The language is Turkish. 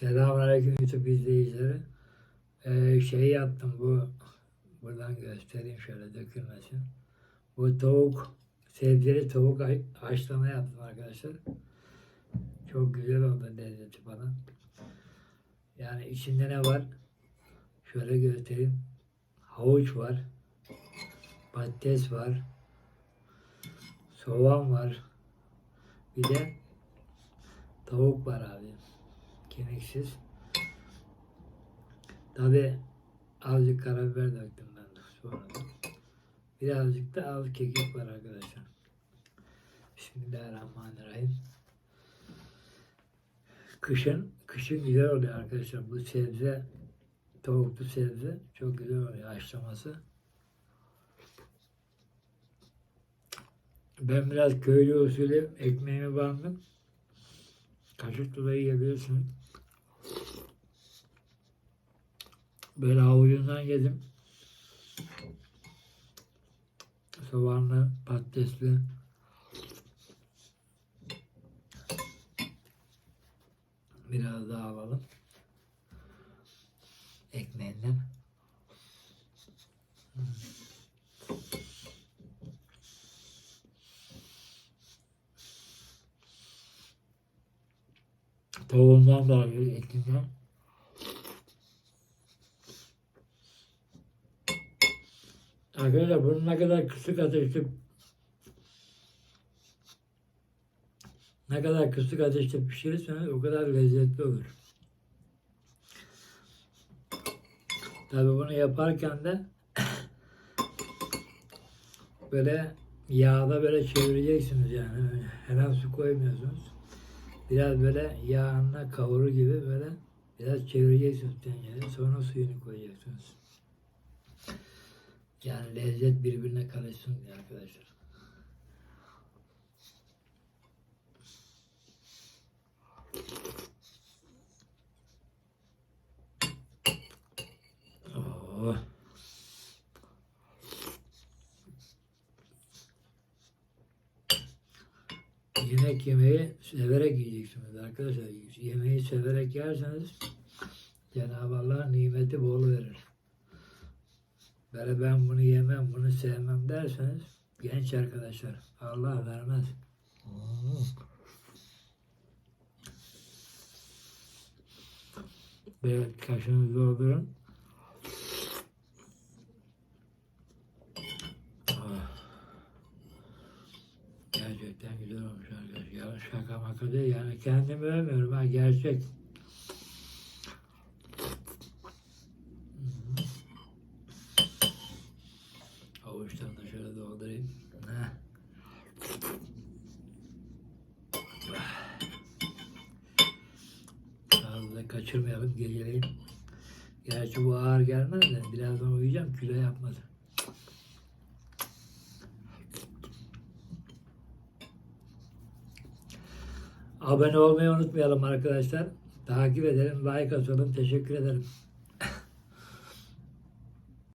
Selamünaleyküm YouTube izleyicileri. Ee, şey yaptım bu buradan göstereyim şöyle dökülmesin. Bu tavuk sebzeli tavuk ha- haşlama yaptım arkadaşlar. Çok güzel oldu lezzeti falan. Yani içinde ne var? Şöyle göstereyim. Havuç var. Patates var. Soğan var. Bir de tavuk var abi. Kemiksiz. Tabi azıcık karabiber döktüm ben de sonra. Birazcık da az kekik var arkadaşlar. Bismillahirrahmanirrahim. Kışın, kışın güzel oluyor arkadaşlar. Bu sebze, tavuklu sebze çok güzel oluyor haşlaması. Ben biraz köylü usulü ekmeğimi bandım. Kaşıkla da yiyebilirsiniz. Böyle avucundan yedim. Soğanlı, patatesli. Biraz daha alalım. Ekmeğinden. Hmm. Tavuğundan da alıyor, etinden. Arkadaşlar bunu ne kadar kısık ateşte ne kadar kısık ateşte pişirirseniz o kadar lezzetli olur. Tabi bunu yaparken de böyle yağda böyle çevireceksiniz yani. Hemen su koymuyorsunuz. Biraz böyle yağına kavurur gibi böyle biraz çevireceksiniz tencereye. Sonra suyunu koyacaksınız. Yani lezzet birbirine karışsın diye arkadaşlar. Oh. Yemek yemeyi severek yiyeceksiniz arkadaşlar. Yemeği severek yerseniz Cenab-ı Allah nimeti bol verir. Böyle ben bunu yemem, bunu sevmem derseniz genç arkadaşlar Allah vermez. Böyle kaşınızı doldurun. Gerçekten güzel olmuş arkadaşlar. Şaka maka değil yani kendimi övmüyorum ha gerçek. Avuçtan da şöyle doldurayım. Heh. Fazla kaçırmayalım geceleyin. Gerçi bu ağır gelmez de birazdan uyuyacağım kilo yapmaz. Abone olmayı unutmayalım arkadaşlar. Takip edelim, like atalım. Teşekkür ederim.